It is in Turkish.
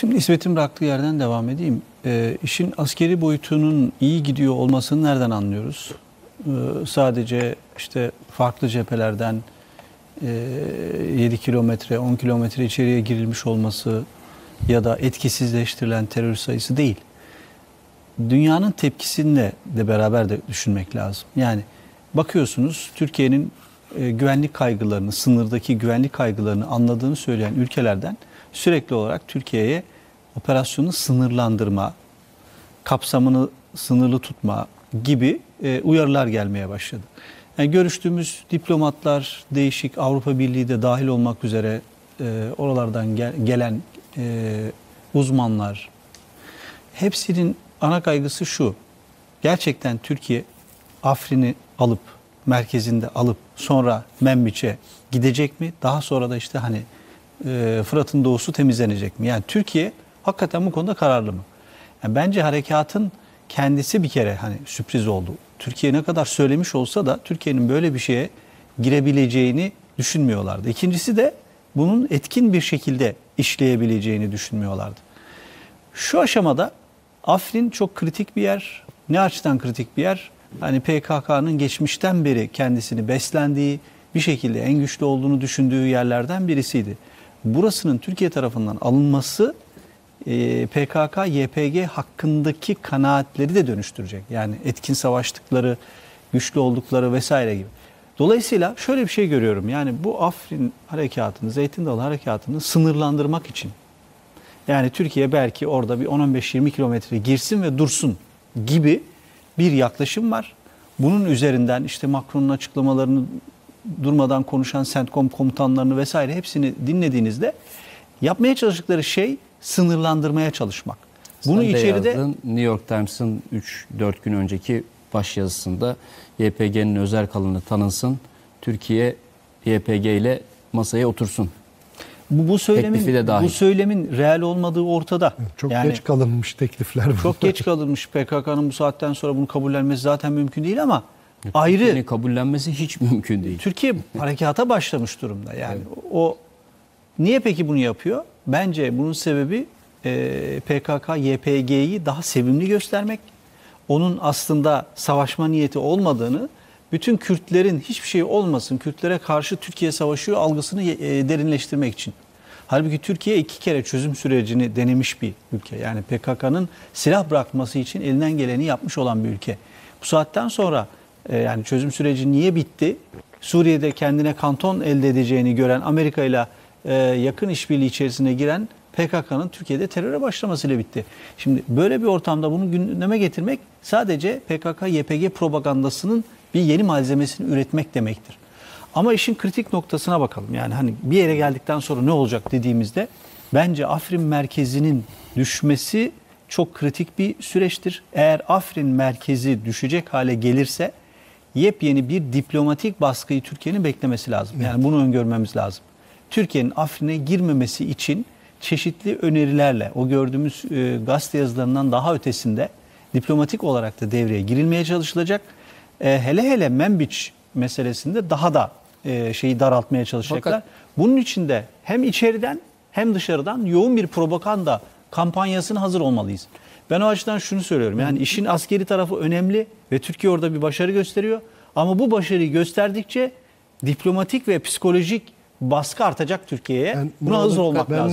Şimdi İsmet'in bıraktığı yerden devam edeyim. E, işin askeri boyutunun iyi gidiyor olmasını nereden anlıyoruz? E, sadece işte farklı cephelerden e, 7 kilometre, 10 kilometre içeriye girilmiş olması ya da etkisizleştirilen terör sayısı değil. Dünyanın tepkisini de beraber de düşünmek lazım. Yani bakıyorsunuz Türkiye'nin e, güvenlik kaygılarını, sınırdaki güvenlik kaygılarını anladığını söyleyen ülkelerden sürekli olarak Türkiye'ye operasyonu sınırlandırma, kapsamını sınırlı tutma gibi e, uyarılar gelmeye başladı. Yani görüştüğümüz diplomatlar, değişik Avrupa Birliği de dahil olmak üzere e, oralardan gel, gelen e, uzmanlar, hepsinin ana kaygısı şu. Gerçekten Türkiye Afrin'i alıp merkezinde alıp sonra Membiç'e gidecek mi? Daha sonra da işte hani e, Fırat'ın doğusu temizlenecek mi? Yani Türkiye hakikaten bu konuda kararlı mı? Yani bence harekatın kendisi bir kere hani sürpriz oldu. Türkiye ne kadar söylemiş olsa da Türkiye'nin böyle bir şeye girebileceğini düşünmüyorlardı. İkincisi de bunun etkin bir şekilde işleyebileceğini düşünmüyorlardı. Şu aşamada Afrin çok kritik bir yer. Ne açıdan kritik bir yer? Hani PKK'nın geçmişten beri kendisini beslendiği, bir şekilde en güçlü olduğunu düşündüğü yerlerden birisiydi. Burasının Türkiye tarafından alınması e, PKK, YPG hakkındaki kanaatleri de dönüştürecek. Yani etkin savaştıkları, güçlü oldukları vesaire gibi. Dolayısıyla şöyle bir şey görüyorum. Yani bu Afrin harekatını, Zeytin Dalı harekatını sınırlandırmak için yani Türkiye belki orada bir 10-15-20 kilometre girsin ve dursun gibi bir yaklaşım var. Bunun üzerinden işte Macron'un açıklamalarını durmadan konuşan CENTCOM komutanlarını vesaire hepsini dinlediğinizde yapmaya çalıştıkları şey sınırlandırmaya çalışmak. Bunu Sen içeride yazdın, New York Times'ın 3-4 gün önceki baş yazısında YPG'nin özel kalını tanınsın. Türkiye YPG ile masaya otursun. Bu, bu söylemin de bu söylemin real olmadığı ortada. Çok yani, geç kalınmış teklifler bunlar. Çok geç kalınmış. PKK'nın bu saatten sonra bunu kabullenmesi zaten mümkün değil ama ayrı kabullenmesi hiç mümkün değil. Türkiye harekata başlamış durumda. Yani evet. o niye peki bunu yapıyor? Bence bunun sebebi e, PKK YPG'yi daha sevimli göstermek. Onun aslında savaşma niyeti olmadığını, bütün Kürtlerin hiçbir şey olmasın, Kürtlere karşı Türkiye savaşıyor algısını e, derinleştirmek için. Halbuki Türkiye iki kere çözüm sürecini denemiş bir ülke. Yani PKK'nın silah bırakması için elinden geleni yapmış olan bir ülke. Bu saatten sonra yani çözüm süreci niye bitti? Suriye'de kendine kanton elde edeceğini gören Amerika ile e, yakın işbirliği içerisine giren PKK'nın Türkiye'de teröre başlamasıyla bitti. Şimdi böyle bir ortamda bunu gündeme getirmek sadece PKK-YPG propagandasının bir yeni malzemesini üretmek demektir. Ama işin kritik noktasına bakalım. Yani hani bir yere geldikten sonra ne olacak dediğimizde bence Afrin merkezinin düşmesi çok kritik bir süreçtir. Eğer Afrin merkezi düşecek hale gelirse yepyeni bir diplomatik baskıyı Türkiye'nin beklemesi lazım. Yani bunu öngörmemiz lazım. Türkiye'nin Afrin'e girmemesi için çeşitli önerilerle o gördüğümüz e, gazete yazılarından daha ötesinde diplomatik olarak da devreye girilmeye çalışılacak. E, hele hele Membiç meselesinde daha da e, şeyi daraltmaya çalışacaklar. Fakat... Bunun için de hem içeriden hem dışarıdan yoğun bir propaganda kampanyasına hazır olmalıyız. Ben o açıdan şunu söylüyorum. Yani işin askeri tarafı önemli ve Türkiye orada bir başarı gösteriyor. Ama bu başarıyı gösterdikçe diplomatik ve psikolojik baskı artacak Türkiye'ye. Buna hazır olmak lazım.